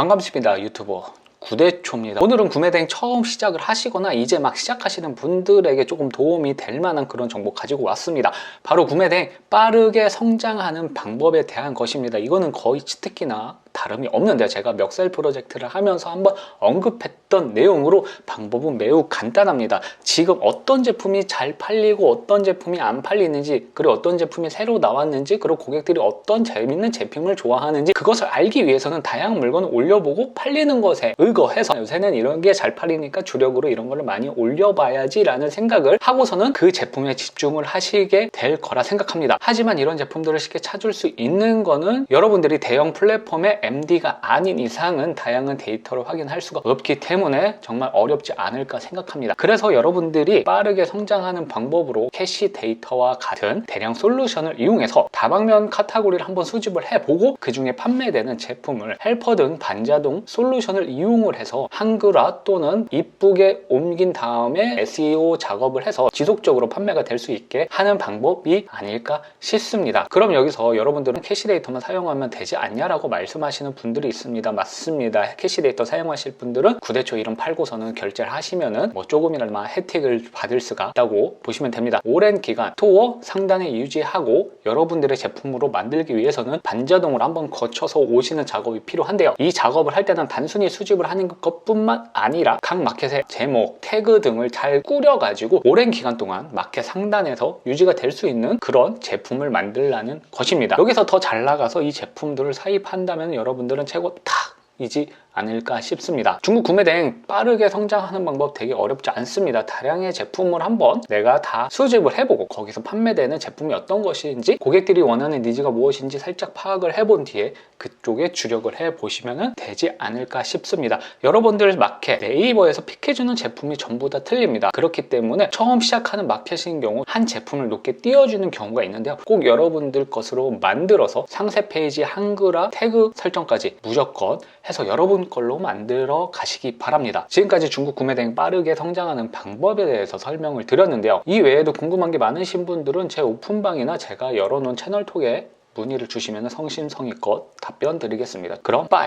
반갑습니다 유튜버 구대초입니다. 오늘은 구매 대행 처음 시작을 하시거나 이제 막 시작하시는 분들에게 조금 도움이 될 만한 그런 정보 가지고 왔습니다. 바로 구매 대행 빠르게 성장하는 방법에 대한 것입니다. 이거는 거의 치트키나 다름이 없는데 제가 멱살 프로젝트를 하면서 한번 언급했던 내용으로 방법은 매우 간단합니다. 지금 어떤 제품이 잘 팔리고 어떤 제품이 안 팔리는지 그리고 어떤 제품이 새로 나왔는지 그리고 고객들이 어떤 재밌는 제품을 좋아하는지 그것을 알기 위해서는 다양한 물건을 올려보고 팔리는 것에 의거해서 요새는 이런 게 잘 팔리니까 주력으로 이런 거를 많이 올려봐야지 라는 생각을 하고서는 그 제품에 집중을 하시게 될 거라 생각합니다. 하지만 이런 제품들을 쉽게 찾을 수 있는 거는 여러분들이 대형 플랫폼의 MD가 아닌 이상은 다양한 데이터를 확인할 수가 없기 때문에 정말 어렵지 않을까 생각합니다. 그래서 여러분들이 빠르게 성장하는 방법으로 캐시 데이터와 같은 대량 솔루션을 이용해서 다방면 카테고리를 한번 수집을 해보고 그 중에 판매되는 제품을 헬퍼 등 반자동 솔루션을 이용을 해서 한글화 또는 이쁘게 옮긴 다음에 SEO 작업을 해서 지속적으로 판매가 될 수 있게 하는 방법이 아닐까 싶습니다. 그럼 여기서 여러분들은 캐시 데이터만 사용하면 되지 않냐라고 말씀하 시는 분들이 있습니다. 맞습니다. 캐시 데이터 사용하실 분들은 구대초 이름 팔고서는 결제를 하시면은 뭐 조금이나마 혜택을 받을 수가 있다고 보시면 됩니다. 오랜 기간 스토어 상단에 유지하고 여러분들의 제품으로 만들기 위해서는 반자동을 한번 거쳐서 오시는 작업이 필요한데요. 이 작업을 할 때는 단순히 수집을 하는 것뿐만 아니라 각 마켓의 제목, 태그 등을 잘 꾸려가지고 오랜 기간 동안 마켓 상단에서 유지가 될 수 있는 그런 제품을 만들라는 것입니다. 여기서 더 잘 나가서 이 제품들을 사입한다면 여러분들은 최고 탁이지 않을까 싶습니다. 중국 구매 대행 빠르게 성장하는 방법 되게 어렵지 않습니다. 다량의 제품을 한번 내가 다 수집을 해보고 거기서 판매되는 제품이 어떤 것인지 고객들이 원하는 니즈가 무엇인지 살짝 파악을 해본 뒤에 그쪽에 주력을 해보시면 되지 않을까 싶습니다. 여러분들 마켓 네이버에서 픽해주는 제품이 전부 다 틀립니다. 그렇기 때문에 처음 시작하는 마켓인 경우 한 제품을 높게 띄워주는 경우가 있는데요. 꼭 여러분들 것으로 만들어서 상세 페이지 한글화 태그 설정까지 무조건 해서 여러분 걸로 만들어 가시기 바랍니다. 지금까지 중국 구매 대행 빠르게 성장하는 방법에 대해서 설명을 드렸는데요. 이 외에도 궁금한 게 많으신 분들은 제 오픈방이나 제가 열어놓은 채널 톡에 문의를 주시면 성심성의껏 답변 드리겠습니다. 그럼 빠이!